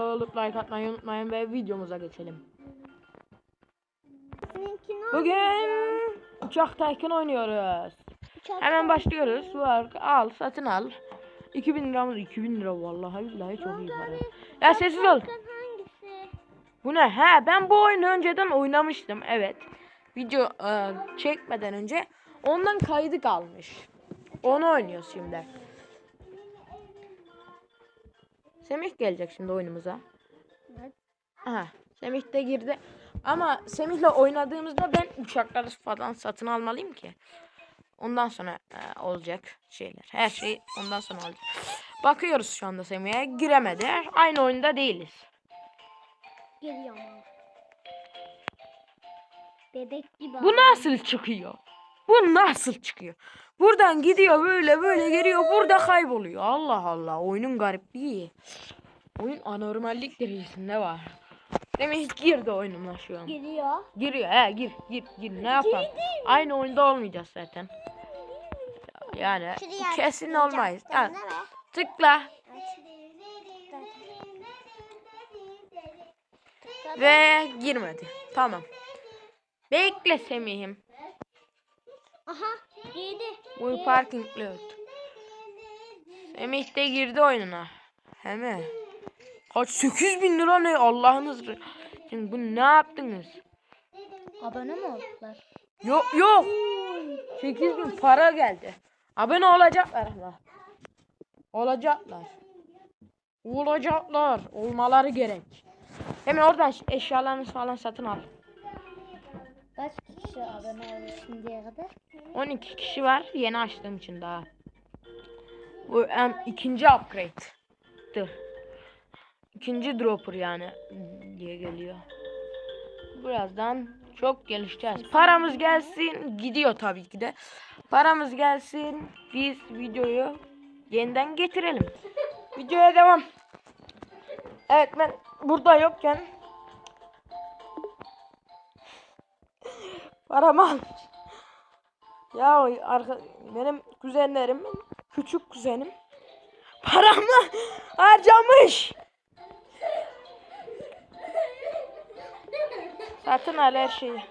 olup like atmayı unutmayın ve videomuza geçelim. Bugün uçak Tycoon oynuyoruz. Hemen başlıyoruz. Var al satın al. 2000 liramız 2000 lira vallahi billahi çok iyi para. Ya sessiz ol. Bu ne? He ben bu oyunu önceden oynamıştım. Evet. Video e, çekmeden önce ondan kaydı kalmış. Onu oynuyoruz şimdi. Semih gelecek şimdi oyunumuza. Evet. Aha, Semih de girdi. Ama Semih'le oynadığımızda ben uçakları falan satın almalıyım ki. Ondan sonra e, olacak şeyler. Her şey ondan sonra olacak. Bakıyoruz şu anda Semih'e. Giremedi. Aynı oyunda değiliz. Geliyor ama. Bebek gibi. Bu nasıl çıkıyor? Bu nasıl çıkıyor? Buradan gidiyor böyle böyle geliyor. Burada kayboluyor. Allah Allah. Oyunun garipliği. Oyun anormallik derecesinde var. Demek girdi oyunuma şu an. Geliyor. Giriyor he gir gir gir ne yapalım. Aynı oyunda olmayacağız zaten. Yani Şuraya kesin olmayız. Ha, tıkla ve girmedi. Tamam. Bekle Semih'im. Aha girdi. Bu parking lot. Semih de girdi oyununa. Hemen. Kaç 8 bin lira ne Allah'ınız. Şimdi bu ne yaptınız? Abone mi oldular? Yok yok. 8 bin para geldi. Abone olacaklar ama. Olacaklar. Olacaklar. Olmaları gerek. Hemen oradan eşyalarını falan satın al. Kaç kişi abone oldu şimdiye kadar? 12 kişi var. Yeni açtığım için daha. Bu em, ikinci upgrade'dir. İkinci dropper yani diye geliyor. Birazdan çok gelişeceğiz. Paramız gelsin. Gidiyor tabii ki de. Paramız gelsin. Biz videoyu yeniden getirelim. Videoya devam. Evet ben burada yokken paramı almış. Ya arka, benim kuzenlerim, küçük kuzenim paramı harcamış. Satın al her şeyi.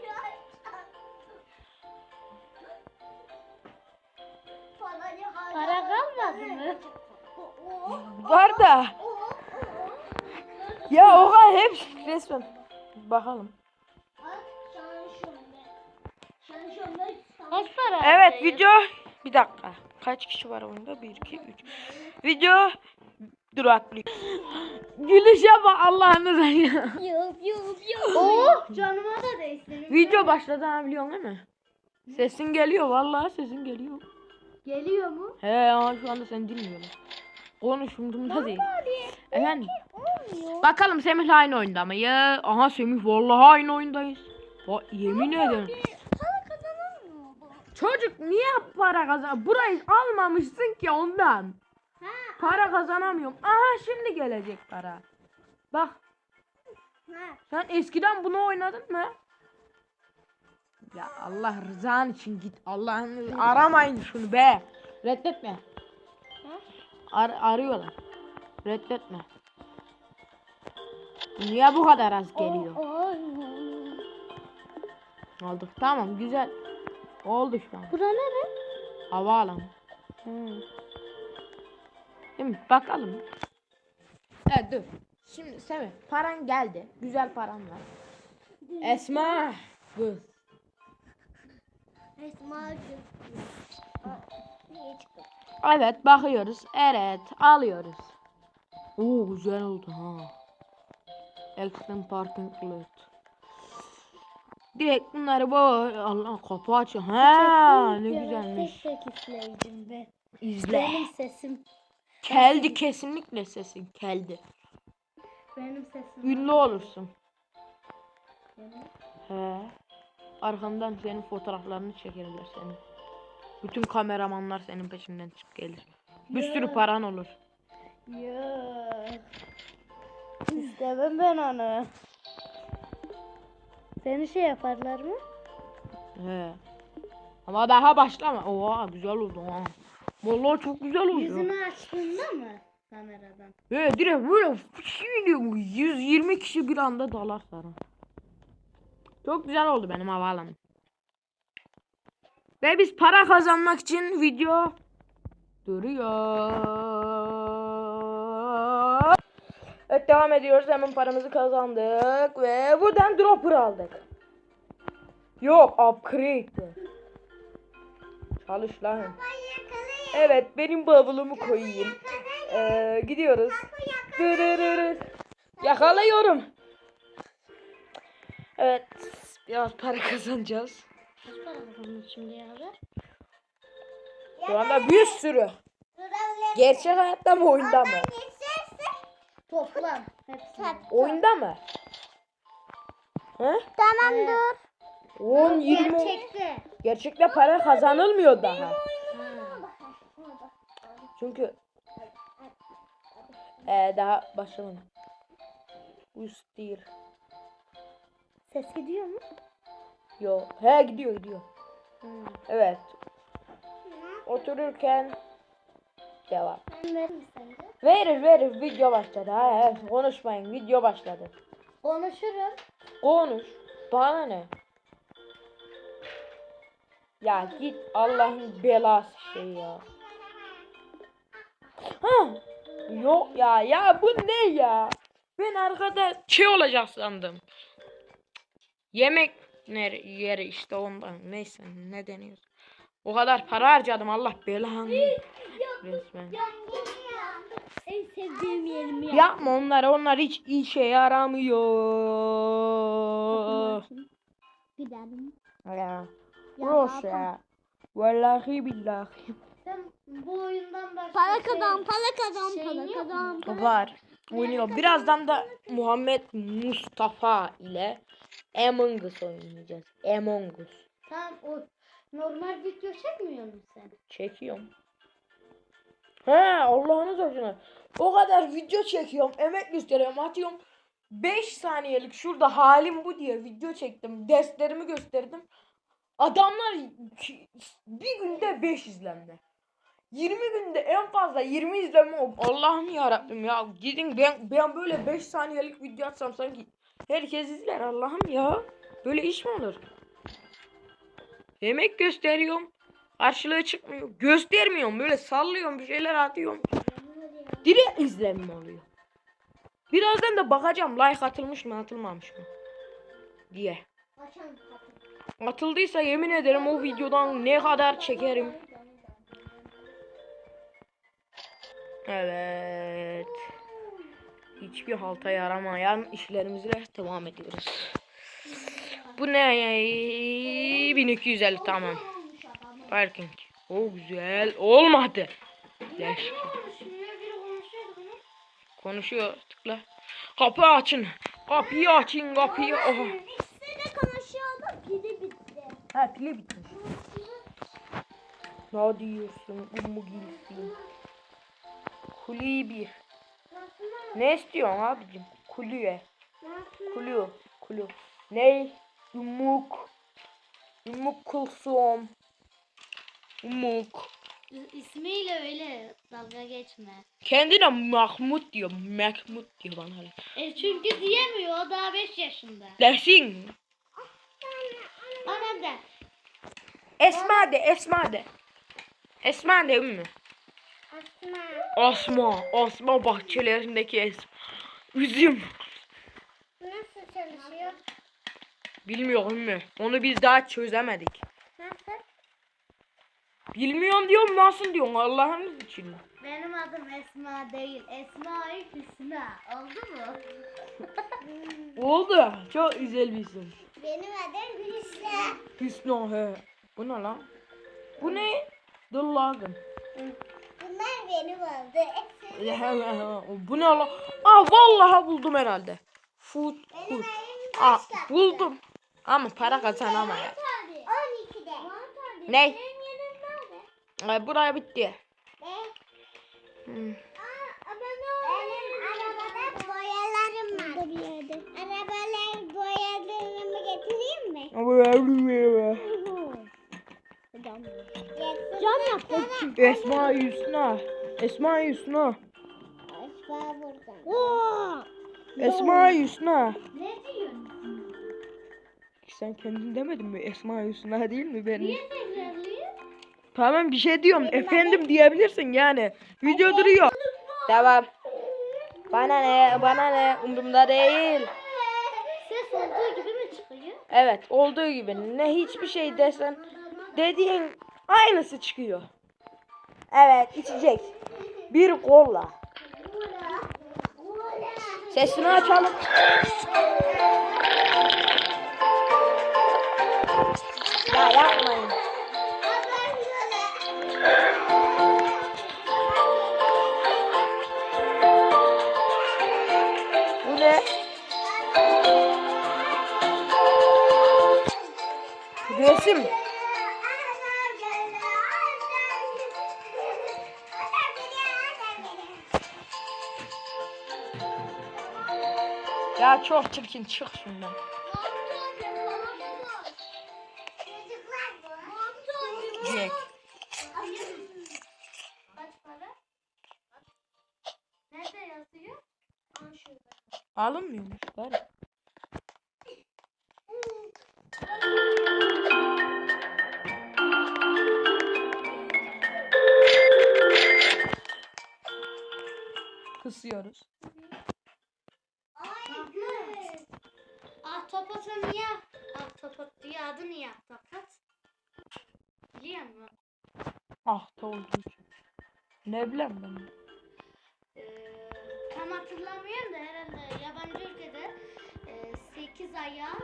Para kalmadı mı? Var da. Ya oha hep resmen. Bakalım. Kaç para? Evet video. Bir dakika. Kaç kişi var oyunda? 1, 2, 3. Video duraklıyor. Gülüşe bak Allah'ını ya. Yup yup yup. Oh canıma da değsin. Video başladı ha biliyorsun değil mi? Sesin geliyor vallahi sesin geliyor. Geliyor mu? He ama şu anda seni dinliyorum. Konuş umurumda değil. Efendim Olmuyor. bakalım Semih'le aynı oyunda mı? Ya aha Semih vallahi aynı oyundayız. Va yemin ederim. Para kazanamıyor bu. Çocuk niye para kazan? Burayı almamışsın ki ondan. Ha. Para kazanamıyorum. Aha şimdi gelecek para. Bak Ha. sen eskiden bunu oynadın mı? Ya Allah rızan için git. Allah'ın aramayın şunu be. Reddetme. Ar arıyorlar. Reddetme. Niye bu kadar az geliyor? Aldık. Tamam güzel. Oldu şu an. Bura nere? Havaalanı. Değil mi? Bakalım. Evet dur. Şimdi Semih paran geldi. Güzel paran var. Esma. Kız. Çıktı? Evet bakıyoruz. Evet alıyoruz. Oo güzel oldu ha. Elkton Parking Lot. Direkt bunları bu Allah kapı açıyor. Ha ne güzelmiş. Tek tek izleyicim be. İzle. Benim sesim. Keldi kesinlikle sesin keldi. Benim sesim. Ünlü olursun. He. Arkandan senin fotoğraflarını çekerler senin. Bütün kameramanlar senin peşinden çıkıp gelir. Bir sürü paran olur. Yok. İstemem ben onu. Seni şey yaparlar mı? He. Ama daha başlama. Oha güzel oldu ha. Vallahi çok güzel oldu. Yüzünü açtığında mı? kameradan. Böyle direkt böyle şimdi 120 kişi bir anda dalar sana. Çok güzel oldu benim havaalanım. Ve biz para kazanmak için video duruyor. Evet devam ediyoruz. Hemen paramızı kazandık ve buradan dropper aldık. Yok upgrade. Çalış lan. Evet benim bavulumu koyayım. Ee, gidiyoruz. Dırırırır. Yakalıyorum. Evet biraz para kazanacağız. Kaç para kazandın şimdi abi? Şu anda bir sürü. Gerçek hayatta mı oyunda mı? Toplam hepsini. Oyunda mı? He? Tamam dur. 10 20 Gerçekte. Gerçekte para kazanılmıyor daha. Çünkü ee, daha başlamadım. Üstir. Ses gidiyor mu? Yo. He gidiyor gidiyor. Evet. Otururken Ben verir? Verir video başladı. Ha, konuşmayın video başladı. Konuşurum. Konuş. Bana ne? Ya git Allah'ın belası şey ya. Ha. Yok ya ya bu ne ya? Ben arkada şey olacak sandım. Yemek yeri işte ondan neyse ne deniyor. O kadar para harcadım Allah belanı. Resmen. En sevdiğim yerim ya. Yapma onları onlar hiç işe yaramıyor. Gidelim. Ya. Boş ya. Vallahi billahi. Sen bu oyundan başka Para şey- kazan, para kazan, şeyin para kazan. mu? Var. Oynuyor. Birazdan da Muhammed Mustafa ile Among Us oynayacağız. Among Us. Tamam o normal video çekmiyor musun sen? Çekiyorum. He Allah'ını seversen. O kadar video çekiyorum. Emek gösteriyorum. Atıyorum. 5 saniyelik şurada halim bu diye video çektim. Derslerimi gösterdim. Adamlar bir günde 5 izlenme. 20 günde en fazla 20 izlenme oldu. Allah'ım ya Rabbim ya. Gidin ben ben böyle 5 saniyelik video atsam sanki herkes izler Allah'ım ya. Böyle iş mi olur? Emek gösteriyorum. Karşılığı çıkmıyor. Göstermiyorum. Böyle sallıyorum. Bir şeyler atıyorum. Direkt izlenme oluyor. Birazdan da bakacağım. Like atılmış mı atılmamış mı? Diye. Atıldıysa yemin ederim o videodan ne kadar çekerim. Evet. Hiçbir halta yaramayan işlerimize devam ediyoruz. Bu ne? 1250 tamam. Parking. O güzel. Olmadı. Leş. Konuşuyor biri konuşuyordu bunu. Konuşuyor. Tıkla. Kapı açın. Kapıyı açın kapıyı. Oha. İkisi konuşuyorduk, pili bitti. Ha pili bitmiş. Ne diyorsun? Ummu gilsin. Kuli bir. Ne istiyorsun abicim? Kulüye. Kulu. Kulu. Ne? Umuk. Umuk kulsum. Umuk. İsmiyle öyle dalga geçme. Kendine Mahmut diyor. Mahmut diyor bana. E çünkü diyemiyor o daha 5 yaşında. Desin. Bana de. Esma de. Esma de. Esma de mi? Asma. Asma bahçelerindeki Esma. Üzüm. Nasıl çalışıyor? Bilmiyorum mu? Onu biz daha çözemedik. Nasıl? Bilmiyorum diyorum nasıl diyorsun Allah'ın için. Benim adım Esma değil. Esma Hüsna. Oldu mu? Oldu. Çok güzel bir isim. Benim adım Hüsna. Hüsnü he. Bu ne lan? Bu ne? Dillagın. Bunlar benim oldu. Bu ne lan? Aa vallahi buldum herhalde. Food. food. Aa buldum. Ama para kazanama ya. 12'de. Ne? Ay, buraya bitti. Hmm. Benim arabada boyalarım var. Burada bir yerde. Arabalar boyalarımı getireyim mi? Cam yaptım. Esma Hüsna. Esma Hüsna. Esma Hüsna. Ne diyorsun? Sen kendin demedin mi? Esma Hüsna değil mi benim? Niye? Tamam bir şey diyorum. Efendim diyebilirsin yani. Video duruyor. Devam. Bana ne? Bana ne? Umurumda değil. Ses olduğu gibi mi çıkıyor? Evet olduğu gibi ne hiçbir şey desen dediğin aynısı çıkıyor. Evet içecek. Bir kola. Sesini açalım. Ya çok çirkin çık şundan. Jack. Alınmıyormuş. Ver. Kısıyoruz. Ne bileyim ben. Ee, tam hatırlamıyorum da herhalde yabancı ülkede 8 ayağı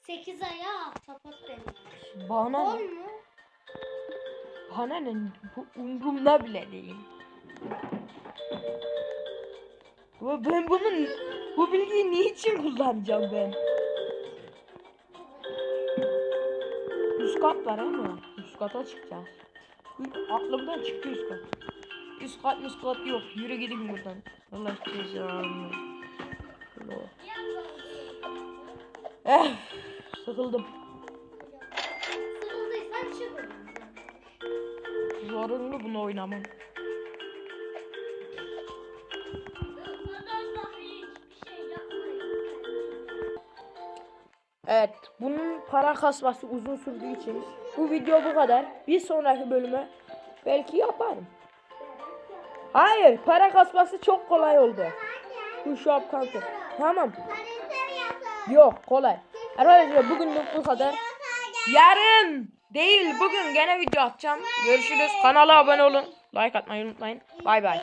8 ayağı ahtapot denilmiş. Bana ne? mu? Bana ne? Bu umurumda bile değil. Ama ben bunun bu bilgiyi niçin kullanacağım ben? Üst kat var ama üst kata çıkacağız. Aklımdan çıktı üst kat. Üst kat üst kat yok. Yürü gidin buradan. Allah cezanı. Eh, sıkıldım. Sıkıldıysan çık. Zorunlu bunu oynamam. Evet, bunun para kasması uzun sürdüğü için bu video bu kadar. Bir sonraki bölüme belki yaparım. Hayır, para kasması çok kolay oldu. Bu shop counter. Tamam. Yok, kolay. Arkadaşlar bugünlük bu kadar. Yarın değil, bugün gene video atacağım. Görüşürüz. Kanala abone olun. Like atmayı unutmayın. Bay bay.